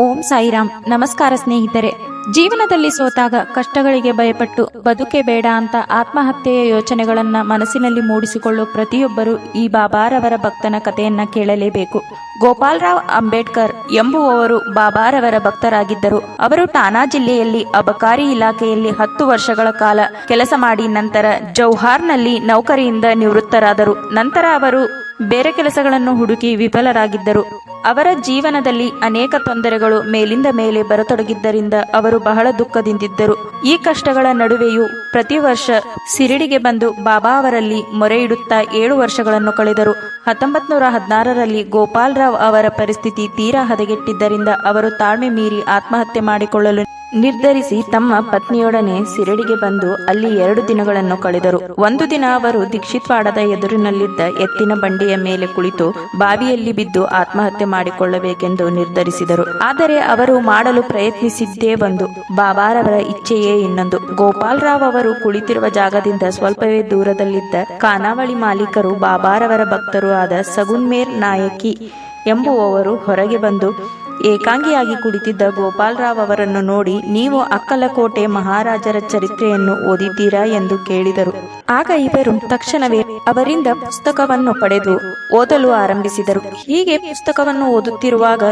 ಓಂ ಸಾಯಿರಾಮ್. ನಮಸ್ಕಾರ ಸ್ನೇಹಿತರೆ. ಜೀವನದಲ್ಲಿ ಸೋತಾಗ ಕಷ್ಟಗಳಿಗೆ ಭಯಪಟ್ಟು ಬದುಕೆ ಬೇಡ ಅಂತ ಆತ್ಮಹತ್ಯೆಯ ಯೋಚನೆಗಳನ್ನ ಮನಸ್ಸಿನಲ್ಲಿ ಮೂಡಿಸಿಕೊಳ್ಳೋ ಪ್ರತಿಯೊಬ್ಬರು ಈ ಬಾಬಾರವರ ಭಕ್ತನ ಕಥೆಯನ್ನ ಕೇಳಲೇಬೇಕು. ಗೋಪಾಲರಾವ್ ಅಂಬೇಡ್ಕರ್ ಎಂಬುವವರು ಬಾಬಾರವರ ಭಕ್ತರಾಗಿದ್ದರು. ಅವರು ಠಾಣಾ ಜಿಲ್ಲೆಯಲ್ಲಿ ಅಬಕಾರಿ ಇಲಾಖೆಯಲ್ಲಿ ಹತ್ತು ವರ್ಷಗಳ ಕಾಲ ಕೆಲಸ ಮಾಡಿ ನಂತರ ಜೌಹಾರ್ನಲ್ಲಿ ನೌಕರಿಯಿಂದ ನಿವೃತ್ತರಾದರು. ನಂತರ ಅವರು ಬೇರೆ ಕೆಲಸಗಳನ್ನು ಹುಡುಕಿ ವಿಫಲರಾಗಿದ್ದರು. ಅವರ ಜೀವನದಲ್ಲಿ ಅನೇಕ ತೊಂದರೆಗಳು ಮೇಲಿಂದ ಮೇಲೆ ಬರತೊಡಗಿದ್ದರಿಂದ ಅವರು ಬಹಳ ದುಃಖದಿಂದಿದ್ದರು. ಈ ಕಷ್ಟಗಳ ನಡುವೆಯೂ ಪ್ರತಿ ವರ್ಷ ಸಿರಿಡಿಗೆ ಬಂದು ಬಾಬಾ ಅವರಲ್ಲಿ ಮೊರೆ ಇಡುತ್ತಾ ಏಳು ವರ್ಷಗಳನ್ನು ಕಳೆದರು. ಹತ್ತೊಂಬತ್ ನೂರ ಹದಿನಾರರಲ್ಲಿ ಗೋಪಾಲರಾವ್ ಅವರ ಪರಿಸ್ಥಿತಿ ತೀರಾ ಹದಗೆಟ್ಟಿದ್ದರಿಂದ ಅವರು ತಾಳ್ಮೆ ಮೀರಿ ಆತ್ಮಹತ್ಯೆ ಮಾಡಿಕೊಳ್ಳಲು ನಿರ್ಧರಿಸಿ ತಮ್ಮ ಪತ್ನಿಯೊಡನೆ ಸಿರಡಿಗೆ ಬಂದು ಅಲ್ಲಿ ಎರಡು ದಿನಗಳನ್ನು ಕಳೆದರು. ಒಂದು ದಿನ ಅವರು ದೀಕ್ಷಿತ್ವಾಡದ ಎದುರಿನಲ್ಲಿದ್ದ ಎತ್ತಿನ ಬಂಡಿಯ ಮೇಲೆ ಕುಳಿತು ಬಾವಿಯಲ್ಲಿ ಬಿದ್ದು ಆತ್ಮಹತ್ಯೆ ಮಾಡಿಕೊಳ್ಳಬೇಕೆಂದು ನಿರ್ಧರಿಸಿದರು. ಆದರೆ ಅವರು ಮಾಡಲು ಪ್ರಯತ್ನಿಸಿದ್ದೇ ಒಂದು, ಬಾಬಾರವರ ಇಚ್ಛೆಯೇ ಇನ್ನೊಂದು. ಗೋಪಾಲರಾವ್ ಅವರು ಕುಳಿತಿರುವ ಜಾಗದಿಂದ ಸ್ವಲ್ಪವೇ ದೂರದಲ್ಲಿದ್ದ ಖಾನಾವಳಿ ಮಾಲೀಕರು ಬಾಬಾರವರ ಭಕ್ತರು ಆದ ಸಗುನ್ಮೇರ್ ನಾಯಕಿ ಎಂಬುವವರು ಹೊರಗೆ ಬಂದು ಏಕಾಂಗಿಯಾಗಿ ಕುಳಿತಿದ್ದ ಗೋಪಾಲರಾವ್ ಅವರನ್ನು ನೋಡಿ ನೀವು ಅಕ್ಕಲಕೋಟೆ ಮಹಾರಾಜರ ಚರಿತ್ರೆಯನ್ನು ಓದಿದ್ದೀರಾ ಎಂದು ಕೇಳಿದರು. ಆಗ ಇವರು ತಕ್ಷಣವೇ ಅವರಿಂದ ಪುಸ್ತಕವನ್ನು ಪಡೆದು ಓದಲು ಆರಂಭಿಸಿದರು. ಹೀಗೆ ಪುಸ್ತಕವನ್ನು ಓದುತ್ತಿರುವಾಗ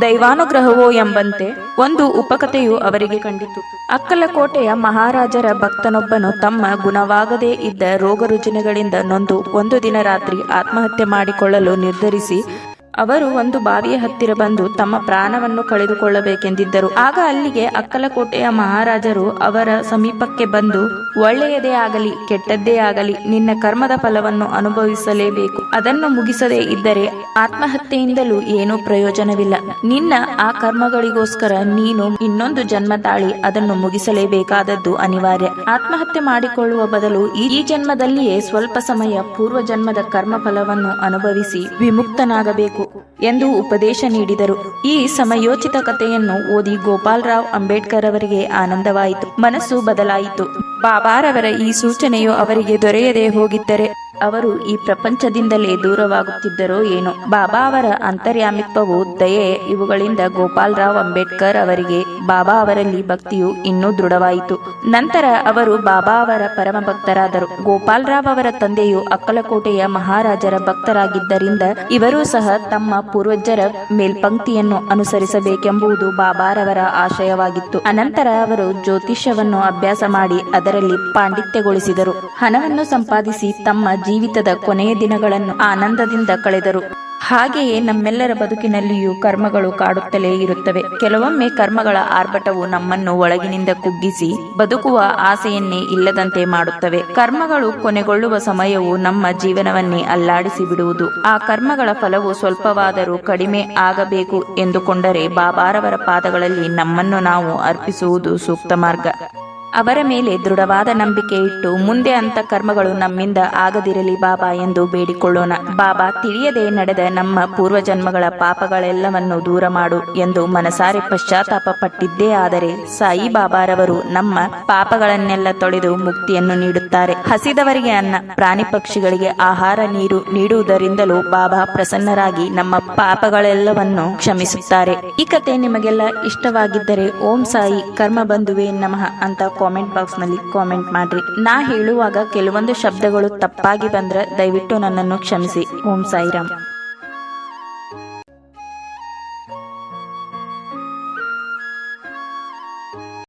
ದೈವಾನುಗ್ರಹವೋ ಎಂಬಂತೆ ಒಂದು ಉಪಕಥೆಯು ಅವರಿಗೆ ಕಂಡಿತು. ಅಕ್ಕಲಕೋಟೆಯ ಮಹಾರಾಜರ ಭಕ್ತನೊಬ್ಬನು ತಮ್ಮ ಗುಣವಾಗದೇ ಇದ್ದ ರೋಗ ರುಜಿನಗಳಿಂದ ನೊಂದು ಒಂದು ದಿನ ರಾತ್ರಿ ಆತ್ಮಹತ್ಯೆ ಮಾಡಿಕೊಳ್ಳಲು ನಿರ್ಧರಿಸಿ ಅವರು ಒಂದು ಬಾವಿಯ ಹತ್ತಿರ ಬಂದು ತಮ್ಮ ಪ್ರಾಣವನ್ನು ಕಳೆದುಕೊಳ್ಳಬೇಕೆಂದಿದ್ದರು. ಆಗ ಅಲ್ಲಿಗೆ ಅಕ್ಕಲಕೋಟೆಯ ಮಹಾರಾಜರು ಅವರ ಸಮೀಪಕ್ಕೆ ಬಂದು, ಒಳ್ಳೆಯದೇ ಆಗಲಿ, ಕೆಟ್ಟದ್ದೇ ಆಗಲಿ, ನಿನ್ನ ಕರ್ಮದ ಫಲವನ್ನು ಅನುಭವಿಸಲೇಬೇಕು. ಅದನ್ನು ಮುಗಿಸದೇ ಇದ್ದರೆ ಆತ್ಮಹತ್ಯೆಯಿಂದಲೂ ಏನೂ ಪ್ರಯೋಜನವಿಲ್ಲ. ನಿನ್ನ ಆ ಕರ್ಮಗಳಿಗೋಸ್ಕರ ನೀನು ಇನ್ನೊಂದು ಜನ್ಮ ತಾಳಿ ಅದನ್ನು ಮುಗಿಸಲೇಬೇಕಾದದ್ದು ಅನಿವಾರ್ಯ. ಆತ್ಮಹತ್ಯೆ ಮಾಡಿಕೊಳ್ಳುವ ಬದಲು ಈ ಜನ್ಮದಲ್ಲಿಯೇ ಸ್ವಲ್ಪ ಸಮಯ ಪೂರ್ವ ಜನ್ಮದ ಕರ್ಮ ಫಲವನ್ನು ಅನುಭವಿಸಿ ವಿಮುಕ್ತನಾಗಬೇಕು. ಎಂದು ಉಪದೇಶ ನೀಡಿದರು. ಈ ಸಮಯೋಚಿತ ಕಥೆಯನ್ನು ಓದಿ ಗೋಪಾಲರಾವ್ ಅಂಬೇಡ್ಕರ್ ಅವರಿಗೆ ಆನಂದವಾಯಿತು. ಮನಸ್ಸು ಬದಲಾಯಿತು. ಬಾಬಾರವರ ಈ ಸೂಚನೆಯು ಅವರಿಗೆ ದೊರೆಯದೆ ಹೋಗಿದ್ದರೆ ಅವರು ಈ ಪ್ರಪಂಚದಿಂದಲೇ ದೂರವಾಗುತ್ತಿದ್ದರೋ ಏನೋ. ಬಾಬಾ ಅವರ ಅಂತರ್ಯಾಮಿತ್ವವು, ದಯೆ ಇವುಗಳಿಂದ ಗೋಪಾಲರಾವ್ ಅಂಬೇಡ್ಕರ್ ಅವರಿಗೆ ಬಾಬಾ ಅವರಲ್ಲಿ ಭಕ್ತಿಯು ಇನ್ನೂ ದೃಢವಾಯಿತು. ನಂತರ ಅವರು ಬಾಬಾ ಅವರ ಪರಮ ಭಕ್ತರಾದರು. ಗೋಪಾಲರಾವ್ ಅವರ ತಂದೆಯು ಅಕ್ಕಲಕೋಟೆಯ ಮಹಾರಾಜರ ಭಕ್ತರಾಗಿದ್ದರಿಂದ ಇವರೂ ಸಹ ತಮ್ಮ ಪೂರ್ವಜರ ಮೇಲ್ಪಂಕ್ತಿಯನ್ನು ಅನುಸರಿಸಬೇಕೆಂಬುದು ಬಾಬಾರವರ ಆಶಯವಾಗಿತ್ತು. ಅನಂತರ ಅವರು ಜ್ಯೋತಿಷ್ಯವನ್ನು ಅಭ್ಯಾಸ ಮಾಡಿ ಅದರಲ್ಲಿ ಪಾಂಡಿತ್ಯಗೊಳಿಸಿದರು. ಹಣವನ್ನು ಸಂಪಾದಿಸಿ ತಮ್ಮ ಜೀವಿತದ ಕೊನೆಯ ದಿನಗಳನ್ನು ಆನಂದದಿಂದ ಕಳೆದರು. ಹಾಗೆಯೇ ನಮ್ಮೆಲ್ಲರ ಬದುಕಿನಲ್ಲಿಯೂ ಕರ್ಮಗಳು ಕಾಡುತ್ತಲೇ ಇರುತ್ತವೆ. ಕೆಲವೊಮ್ಮೆ ಕರ್ಮಗಳ ಆರ್ಭಟವು ನಮ್ಮನ್ನು ಒಳಗಿನಿಂದ ಕುಗ್ಗಿಸಿ ಬದುಕುವ ಆಸೆಯನ್ನೇ ಇಲ್ಲದಂತೆ ಮಾಡುತ್ತವೆ. ಕರ್ಮಗಳು ಕೊನೆಗೊಳ್ಳುವ ಸಮಯವು ನಮ್ಮ ಜೀವನವನ್ನೇ ಅಲ್ಲಾಡಿಸಿ ಬಿಡುವುದು. ಆ ಕರ್ಮಗಳ ಫಲವು ಸ್ವಲ್ಪವಾದರೂ ಕಡಿಮೆ ಆಗಬೇಕು ಎಂದುಕೊಂಡರೆ ಬಾಬಾರವರ ಪಾದಗಳಲ್ಲಿ ನಮ್ಮನ್ನು ನಾವು ಅರ್ಪಿಸುವುದು ಸೂಕ್ತ ಮಾರ್ಗ. ಅವರ ಮೇಲೆ ದೃಢವಾದ ನಂಬಿಕೆ ಇಟ್ಟು ಮುಂದೆ ಅಂತ ಕರ್ಮಗಳು ನಮ್ಮಿಂದ ಆಗದಿರಲಿ ಬಾಬಾ ಎಂದು ಬೇಡಿಕೊಳ್ಳೋಣ. ಬಾಬಾ, ತಿಳಿಯದೆ ನಡೆದ ನಮ್ಮ ಪೂರ್ವಜನ್ಮಗಳ ಪಾಪಗಳೆಲ್ಲವನ್ನು ದೂರ ಮಾಡು ಎಂದು ಮನಸಾರೆ ಪಶ್ಚಾತ್ತಾಪ ಪಟ್ಟಿದ್ದೇ ಆದರೆ ಸಾಯಿ ಬಾಬಾರವರು ನಮ್ಮ ಪಾಪಗಳನ್ನೆಲ್ಲ ತೊಳೆದು ಮುಕ್ತಿಯನ್ನು ನೀಡುತ್ತಾರೆ. ಹಸಿದವರಿಗೆ ಅನ್ನ, ಪ್ರಾಣಿ ಪಕ್ಷಿಗಳಿಗೆ ಆಹಾರ ನೀರು ನೀಡುವುದರಿಂದಲೂ ಬಾಬಾ ಪ್ರಸನ್ನರಾಗಿ ನಮ್ಮ ಪಾಪಗಳೆಲ್ಲವನ್ನು ಕ್ಷಮಿಸುತ್ತಾರೆ. ಈ ಕತೆ ನಿಮಗೆಲ್ಲ ಇಷ್ಟವಾಗಿದ್ದರೆ ಓಂ ಸಾಯಿ, ಕರ್ಮ ಬಂಧುವೆ ನಮಃ ಅಂತ ಕಾಮೆಂಟ್ ಬಾಕ್ಸ್ನಲ್ಲಿ ಕಾಮೆಂಟ್ ಮಾಡ್ರಿ. ನಾ ಹೇಳುವಾಗ ಕೆಲವೊಂದು ಶಬ್ದಗಳು ತಪ್ಪಾಗಿ ಬಂದ್ರೆ ದಯವಿಟ್ಟು ನನ್ನನ್ನು ಕ್ಷಮಿಸಿ. ಓಂ ಸಾಯಿರಾಮ್.